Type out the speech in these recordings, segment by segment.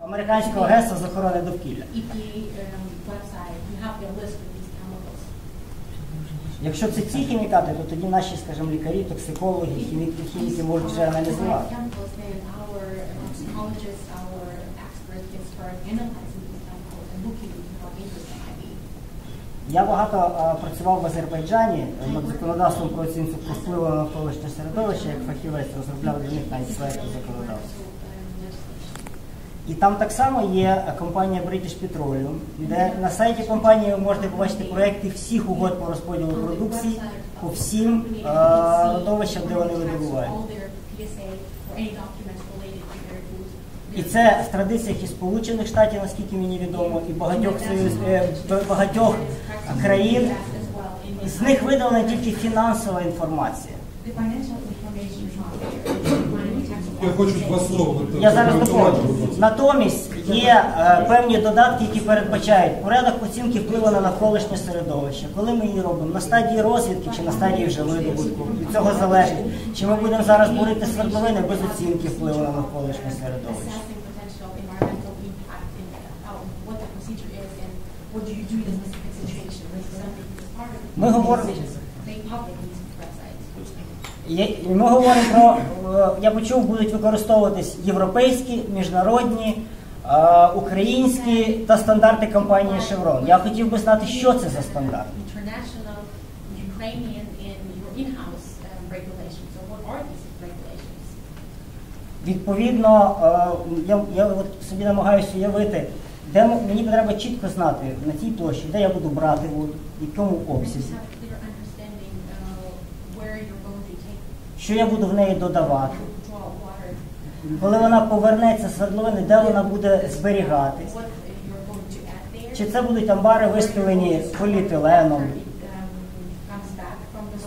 американського агентства з охорони довкілля. Um, chemicals. Якщо це ці хімікати, то тоді наші, скажімо, лікарі, токсикологи, хіміки, хіміки можуть вже аналізувати. be. Я багато а, працював в Азербайджані над законодавством про оцінку впливу на навколишнє середовище, як фахівець розробляв для них навіть проєкти законодавства. І там так само є е, компанія British Petroleum, де на сайті компанії ви можете побачити проекти всіх угод по розподілу продукції по всім е, родовищам, де вони видобувають. І це в традиціях і Сполучених Штатів, наскільки мені відомо, і багатьох е, багатьох країн. З них видалена тільки фінансова інформація. Я хочу два слова. Я зараз доповню. Натомість є е, певні додатки, які передбачають порядок оцінки впливу на навколишнє середовище. Коли ми її робимо на стадії розвідки чи на стадії вже видобутку, від цього залежить. Чи ми будемо зараз бурити свердловини без оцінки впливу на навколишнє середовище. Ми говоримо- Ми говоримо про, я почув, будуть використовуватись європейські, міжнародні, е, українські та стандарти компанії Chevron. Я хотів би знати, що це за in-house um? Відповідно, е, я, я от собі намагаюся уявити, де мені треба чітко знати на цій площі, де я буду брати воду, в якому обсязі, що я буду в неї додавати. Коли вона повернеться з свердловини, де вона буде зберігатись. Чи це будуть амбари вистелені поліетиленом,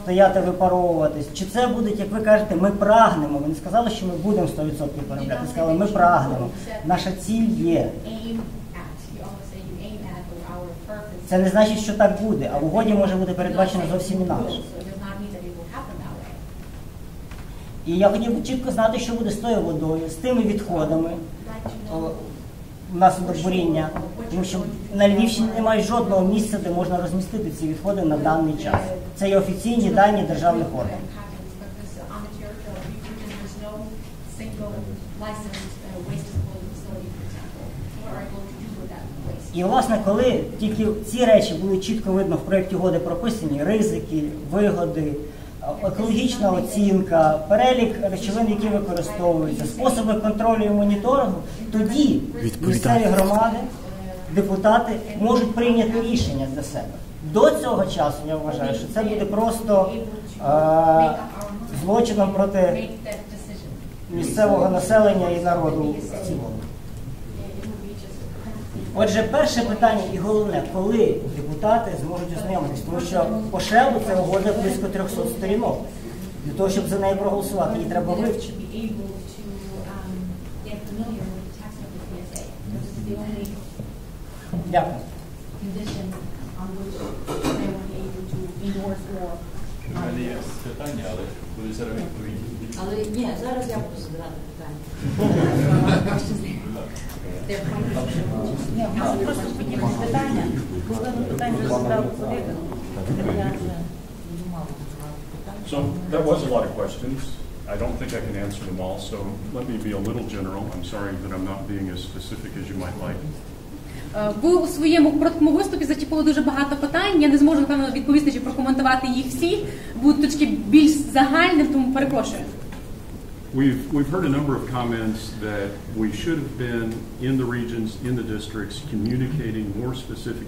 стояти випаровуватись? Чи це будуть, як ви кажете, ми прагнемо? Ви не сказали, що ми будемо 100% переробляти. Сказали, ми прагнемо. Наша ціль є. Це не значить, що так буде, а в угоді може бути передбачено зовсім інакше. І я хотів би чітко знати, що буде з тою водою, з тими відходами о, внаслідок буріння, тому що на Львівщині немає жодного місця, де можна розмістити ці відходи на даний час. Це є офіційні дані державних органів. І власне, коли тільки ці речі будуть чітко видно в проєкті угоди прописані, ризики, вигоди, екологічна оцінка, перелік речовин, які використовуються, способи контролю і моніторингу, тоді місцеві громади, депутати можуть прийняти рішення для себе. До цього часу я вважаю, що це буде просто е, злочином проти місцевого населення і народу в цілому. Отже, перше питання і головне, коли депутати зможуть ознайомитись, тому що по шелу це угода близько 300 сторінок. Для того, щоб за неї проголосувати, її треба вивчити. Дякую. condition on which they will be able to endorse or У мене є питання, але буде зараз відповіді. Але ні, зараз я буду задавати питання. their contribution. Ні, в нас просто піднімуть питання. Половину питань вже задав колега. Так я вже буду мало задавати питання. So that was a lot of questions. I don't think I can answer them all, so let me be a little general. I'm sorry that I'm not being as specific as you might like. Е, Ви у своєму короткому виступі зачепили дуже багато питань. Я не зможу напевно відповісти чи прокоментувати їх всі. Будуть точки більш загальним, тому перепрошую. We've, we've heard a number of comments that we should have been in the regions, in the districts, communicating more specific